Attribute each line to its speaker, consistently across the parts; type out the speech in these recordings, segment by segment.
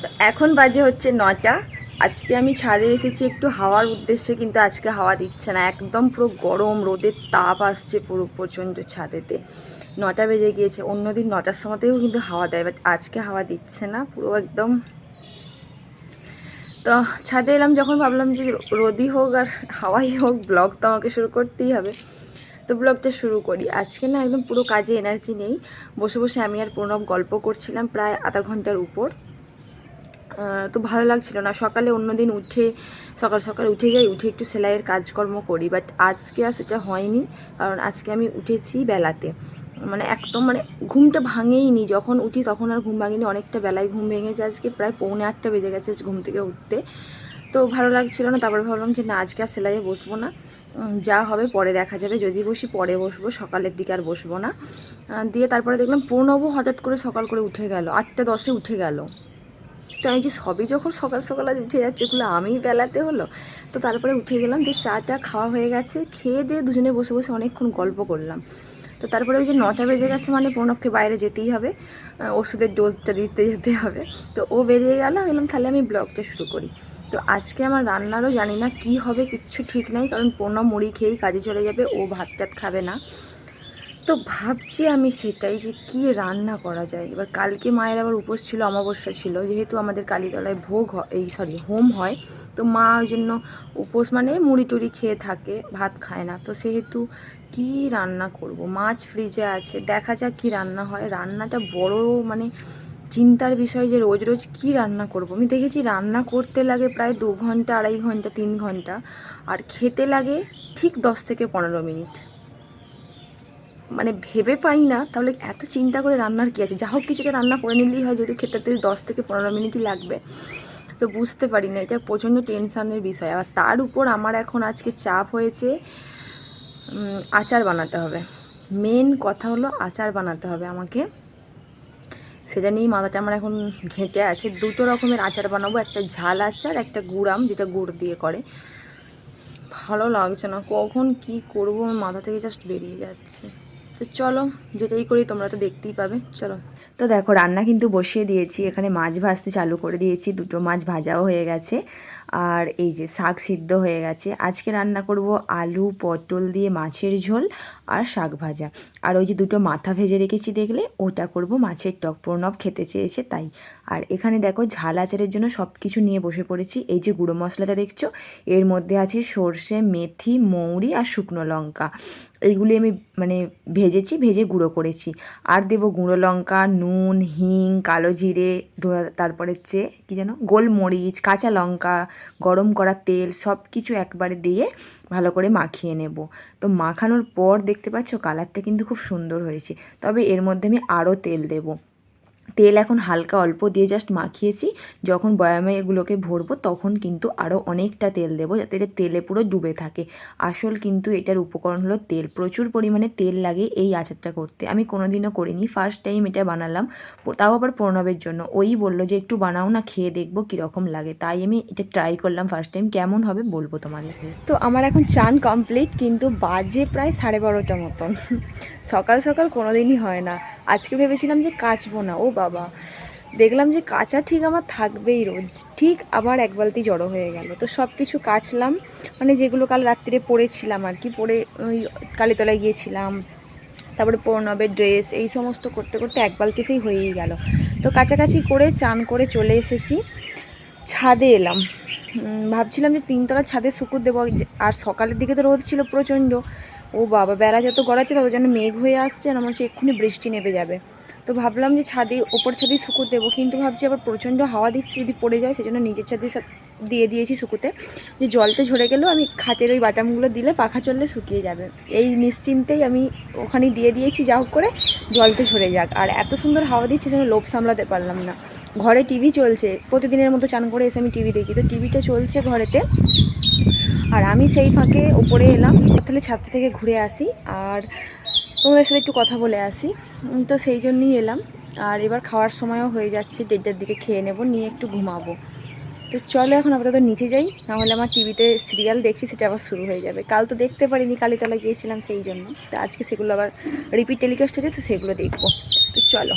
Speaker 1: তো এখন বাজে হচ্ছে নটা আজকে আমি ছাদে এসেছি একটু হাওয়ার উদ্দেশ্যে, কিন্তু আজকে হাওয়া দিচ্ছে না। একদম পুরো গরম, রোদের তাপ আসছে পুরো প্রচণ্ড ছাদেতে। নটা বেজে গিয়েছে, অন্যদিন নটার সময়তেও কিন্তু হাওয়া দেয় বাট আজকে হাওয়া দিচ্ছে না, পুরো একদম। তো ছাদে এলাম যখন ভাবলাম যে রোদই হোক আর হাওয়াই হোক ব্লগ তো আমাকে শুরু করতেই হবে। তো ব্লগটা শুরু করি। আজকে না একদম পুরো কাজে এনার্জি নেই। বসে বসে আমি আর প্রণব গল্প করছিলাম প্রায় আধা ঘণ্টার উপর। তো ভালো লাগছিল না। সকালে অন্যদিন উঠে, সকাল সকাল উঠে যাই, উঠে একটু সেলাইয়ের কাজকর্ম করি। বাট আজকে আর সেটা হয়নি, কারণ আজকে আমি উঠেছি বেলাতে। মানে একদম মানে ঘুমটা ভাঙেইনি। যখন উঠি তখন আর ঘুম ভাঙেনি। অনেকটা বেলায় ঘুম ভেঙেছে আজকে প্রায় পৌনে আটটা বেজে গেছে ঘুম থেকে উঠতে। তো ভালো লাগছিল না। তারপরে ভাবলাম যে না, আজকে আর সেলাইয়ে বসবো না। যা হবে পরে দেখা যাবে। যদি বসি পরে বসবো। সকালের দিকে আর বসবো না। দিয়ে তারপরে দেখলাম প্রণবও হঠাৎ করে সকাল করে উঠে গেল। আটটা দশে উঠে গেল। তো আমি যে সবই যখন সকাল সকাল আজ উঠে যাচ্ছে, এগুলো আমিই বেলাতে হলো। তো তারপরে উঠে গেলাম, দিয়ে চাটা খাওয়া হয়ে গেছে। খেয়ে দিয়ে দুজনে বসে বসে অনেকক্ষণ গল্প করলাম। তো তারপরে ওই যে নটা বেজে গেছে মানে প্রণবকে বাইরে যেতেই হবে ওষুধের ডোজটা দিতে যেতে হবে। তো ও বেরিয়ে গেল বললাম, তাহলে আমি ব্লগটা শুরু করি। তো আজকে আমার রান্নারও জানি না কি হবে, কিচ্ছু ঠিক নাই, কারণ প্রণব মুড়ি খেয়েই কাজে চলে যাবে, ও ভাত টাত খাবে না। তো ভাবছি আমি সেটাই যে কি রান্না করা যায়। এবার কালকে মায়ের আবার উপোস ছিল, অমাবস্যা ছিল। যেহেতু আমাদের কালীতলায় ভোগ হয় এই সরি হোম হয়, তো মা ওই জন্য উপোস মানে মুড়ি টুড়ি খেয়ে থাকে, ভাত খায় না। তো সেহেতু কি রান্না করব? মাছ ফ্রিজে আছে, দেখা যাক কি রান্না হয়। রান্নাটা বড় মানে চিন্তার বিষয় যে রোজ রোজ কি রান্না করব? আমি দেখেছি রান্না করতে লাগে প্রায় দু ঘণ্টা, আড়াই ঘণ্টা, তিন ঘণ্টা। আর খেতে লাগে ঠিক দশ থেকে পনেরো মিনিট। মানে ভেবে পাই না, তাহলে এত চিন্তা করে রান্নার কী আছে? যা হোক কিছুটা রান্না করে নিলেই হয়, যেহেতু খেতে দশ থেকে পনেরো মিনিটই লাগবে। তো বুঝতে পারি না, এটা প্রচণ্ড টেনশনের বিষয়। আর তার উপর আমার এখন আজকে চাপ হয়েছে আচার বানাতে হবে। মেন কথা হলো আচার বানাতে হবে আমাকে। সেটা নিয়েই মাথাটা আমার এখন ঘেঁটে আছে। দুটো রকমের আচার বানাবো, একটা ঝাল আচার, একটা গুড়াম যেটা গুড় দিয়ে করে। ভালো লাগছে না, কখন কি করব, আমার মাথা থেকে জাস্ট বেরিয়ে যাচ্ছে। তো চলো, যেটাই করি তোমরা তো দেখতেই পাবে, চলো। তো দেখো, রান্না কিন্তু বসিয়ে দিয়েছি। এখানে মাছ ভাজতে চালু করে দিয়েছি, দুটো মাছ ভাজাও হয়ে গেছে। আর এই যে শাক সিদ্ধ হয়ে গেছে। আজকে রান্না করব আলু, পটল দিয়ে মাছের ঝোল আর শাক ভাজা। আর ওই যে দুটো মাথা ভেজে রেখেছি দেখলে, ওটা করব মাছের টক প্রণব, খেতে চেয়েছে তাই। আর এখানে দেখো, ঝাল আচারের জন্য সব কিছু নিয়ে বসে পড়েছি। এই যে গুঁড়ো মশলাটা দেখছ, এর মধ্যে আছে সর্ষে, মেথি, মৌরি আর শুকনো লঙ্কা। এইগুলি আমি মানে ভেজেছি, ভেজে গুঁড়ো করেছি। আর দেবো গুঁড়ো লঙ্কা, নুন, হিং, কালো জিরে তারপরে হচ্ছে কী যেন, গোলমরিচ, কাঁচা লঙ্কা, গরম করা তেল সব কিছু একবারে দিয়ে ভালো করে মাখিয়ে নেব। তো মাখানোর পর দেখতে পাচ্ছ কালারটা কিন্তু খুব সুন্দর হয়েছে। তবে এর মধ্যে আমি আরও তেল দেবো। তেল এখন হালকা অল্প দিয়ে জাস্ট মাখিয়েছি। যখন বয়ামে এগুলোকে ভরবো, তখন কিন্তু আরও অনেকটা তেল দেবো যাতে এটা তেলে পুরো ডুবে থাকে। আসল কিন্তু এটার উপকরণ হলো তেল। প্রচুর পরিমাণে তেল লাগে এই আচারটা করতে। আমি কোনোদিনও করিনি ফার্স্ট টাইম এটা বানালাম, তাও আবার প্রণবের জন্য। ওই বলল যে, একটু বানাও না, খেয়ে দেখব কীরকম লাগে। তাই আমি এটা ট্রাই করলাম ফার্স্ট টাইম কেমন হবে বলব তোমাদেরকে। তো আমার এখন চান কমপ্লিট কিন্তু বাজে প্রায় সাড়ে বারোটা মতন। সকাল সকাল কোনো দিনই হয় না। আজকে ভেবেছিলাম যে কাচবো না, ও বাবা। দেখলাম যে কাঁচা ঠিক আমার থাকবেই রোজ। ঠিক আবার এক বালতি জড়ো হয়ে গেল। তো সব কিছু কাচলাম। মানে যেগুলো কাল রাত্রিরে পরেছিলাম আর কি পরে ওই কালীতলায় গিয়েছিলাম। তারপরে প্রণবের ড্রেস এই সমস্ত করতে করতে এক বালতি সেই হয়েই গেল। তো কাছাকাছি করে চান করে চলে এসেছি। ছাদে এলাম। ভাবছিলাম যে তিনতলা ছাদে শুকুর দেবো। আর সকালের দিকে তো রোদ ছিল প্রচণ্ড। ও বাবা, বেলা যত গড়াচ্ছে তত যেন মেঘ হয়ে আসছে আর আমার হচ্ছে এক্ষুনি বৃষ্টি নেমে যাবে। তো ভাবলাম যে ছাদে, ওপর ছাদে শুকুর দেবো, কিন্তু ভাবছি আবার প্রচণ্ড হাওয়া দিচ্ছে যদি পড়ে যায়, সেজন্য নিজের ছাদে দিয়ে দিয়েছি শুকুতে। যে জলতে ঝরে গেলেও আমি খাতের ওই বাটামগুলো দিলে পাখা চললে শুকিয়ে যাবে। এই নিশ্চিন্তেই আমি ওখানে দিয়ে দিয়েছি, যা হোক করে জলতে ঝরে যাক। আর এত সুন্দর হাওয়া দিচ্ছে যেন লোভ সামলাতে পারলাম না। ঘরে টিভি চলছে, প্রতিদিনের মতো চান করে এসে আমি টিভি দেখি। তো টিভিটা চলছে ঘরেতে। আর আমি সেই ফাঁকে ওপরে এলাম তাহলে ছাদ থেকে ঘুরে আসি। আর তোমাদের সাথে একটু কথা বলে আসি। তো সেই জন্যই এলাম। আর এবার খাওয়ার সময়ও হয়ে যাচ্ছে, দেড়টার দিকে খেয়ে নেব, নিয়ে একটু ঘুমাবো। তো চলো এখন আপাতত নিচে যাই, নাহলে আমার টিভিতে সিরিয়াল দেখছি, সেটা আবার শুরু হয়ে যাবে। কাল তো দেখতে পারিনি, কালীতলা গিয়েছিলাম সেই জন্য। তো আজকে সেগুলো আবার রিপিট টেলিকাস্ট হচ্ছে তো সেগুলো দেখব। তো চলো।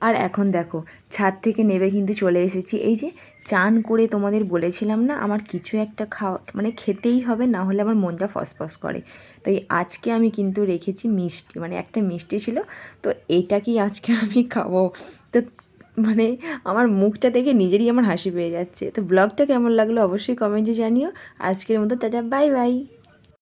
Speaker 1: আর এখন দেখো, ছাদ থেকে নেবে কিন্তু চলে এসেছি। এই যে চান করে তোমাদের বলেছিলাম না, আমার কিছু একটা খাওয়া মানে খেতেই হবে, না হলে আমার মনটা ফসফস করে। তাই আজকে আমি কিন্তু রেখেছি মিষ্টি মানে একটা মিষ্টি ছিল, তো এইটাকেই আজকে আমি খাব। তো মানে আমার মুখটা দেখে নিজেরই আমার হাসি পেয়ে যাচ্ছে। তো ব্লগটা কেমন লাগল অবশ্যই কমেন্টে জানিও। আজকের মতো দাদা বাই বাই।